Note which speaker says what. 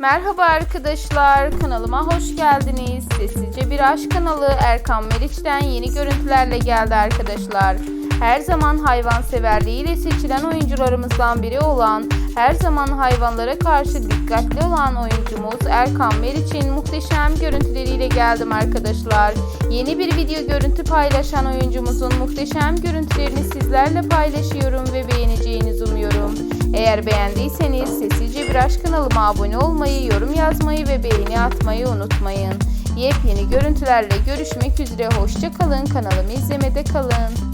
Speaker 1: Merhaba arkadaşlar, kanalıma hoş geldiniz. Sessizce Bir Aşk kanalı Erkan Meriç'ten yeni görüntülerle geldi arkadaşlar. Her zaman hayvanseverliğiyle seçilen oyuncularımızdan biri olan, her zaman hayvanlara karşı dikkatli olan oyuncumuz Erkan Meriç'in muhteşem görüntüleriyle geldim arkadaşlar. Yeni bir video görüntü paylaşan oyuncumuzun muhteşem görüntülerini sizlerle paylaşıyorum ve beğeneceğinizi umuyorum. Eğer beğendiyseniz Bir Aşk kanalıma abone olmayı, yorum yazmayı ve beğeni atmayı unutmayın. Yepyeni görüntülerle görüşmek üzere. Hoşça kalın. Kanalımı izlemede kalın.